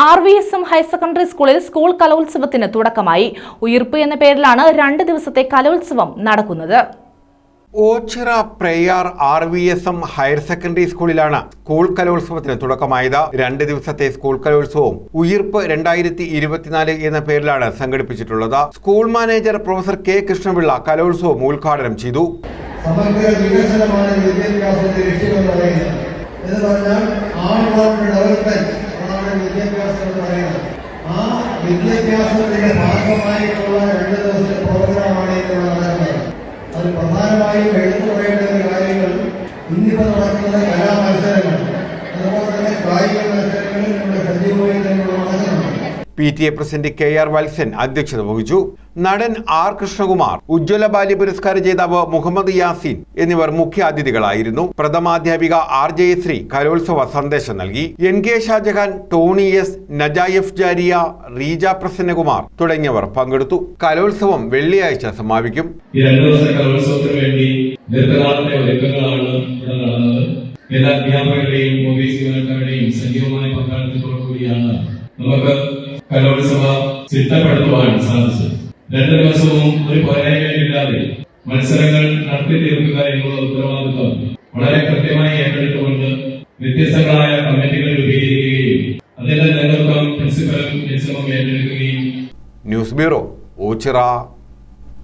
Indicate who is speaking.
Speaker 1: R V S M higher secondary സ്കൂളിൽ school കലോത്സവത്തിന് തുടക്കമായി. ഉയർപ്പ് എന്ന പേരിലാണ് രണ്ട് ദിവസത്തെ കലോത്സവം നടക്കുന്നത്.
Speaker 2: Ochira Prayar R V S M higher secondary സ്കൂളിലാണ് സ്കൂൾ കലോത്സവത്തിന് തുടക്കമായത്. രണ്ട് ദിവസത്തെ സ്കൂൾ കലോത്സവവും ഉയിർപ്പ് രണ്ടായിരത്തി ഇരുപത്തിനാല് എന്ന പേരിലാണ് സംഘടിപ്പിച്ചിട്ടുള്ളത്. School manager professor K Krishnapillai കലോത്സവം ഉദ്ഘാടനം ചെയ്തു.
Speaker 3: സമഗ്ര വികസനമാണ് വിദ്യാഭ്യാസത്തിന്റെ ലക്ഷ്യമെന്ന് പറയുന്നത്. എന്ന് പറഞ്ഞാൽ ആൺ വിദ്യാഭ്യാസം പറയുന്നത് ആ വിദ്യാഭ്യാസത്തിന്റെ ഭാഗമായിട്ടുള്ള രണ്ട് ദിവസത്തെ പ്രോഗ്രാമാണ്
Speaker 2: P T A president K R Valsan അധ്യക്ഷത വഹിച്ചു. നടൻ ആർ കൃഷ്ണകുമാർ ഉജ്ജ്വല ബാല്യ പുരസ്കാര ജേതാവ് മുഹമ്മദ് യാസീൻ എന്നിവർ മുഖ്യ അതിഥികളായിരുന്നു പ്രഥമാധ്യാപിക ആർ ജയശ്രീ കലോത്സവ സന്ദേശം നൽകി. N K Shajahan Tony S നജായഫ് ജാരിയ Reeja Prasannakumar തുടങ്ങിയവർ പങ്കെടുത്തു. കലോത്സവം വെള്ളിയാഴ്ച സമാപിക്കും.
Speaker 4: എല്ലാ അധ്യാപകരുടെയും ഓഫീസ് സജീവമായ പങ്കാളിത്തത്തോടു കൂടിയാണ് നമുക്ക് കലോത്സവ ചിട്ടപ്പെടുത്തുവാൻ സാധിച്ചു. രണ്ടു ദിവസവും ഒരു പോരായ്മയില്ലാതെ മത്സരങ്ങൾ നടത്തി തീർക്കുക എന്നുള്ള ഉത്തരവാദിത്വം വളരെ കൃത്യമായി ഏറ്റെടുത്തുകൊണ്ട് വ്യത്യസ്തങ്ങളായ കമ്മിറ്റികൾ രൂപീകരിക്കുകയും അതിന്റെ നേതൃത്വം പ്രിൻസിപ്പലും ഏറ്റെടുക്കുകയും
Speaker 2: ന്യൂസ് ബ്യൂറോ ഓച്ചിറ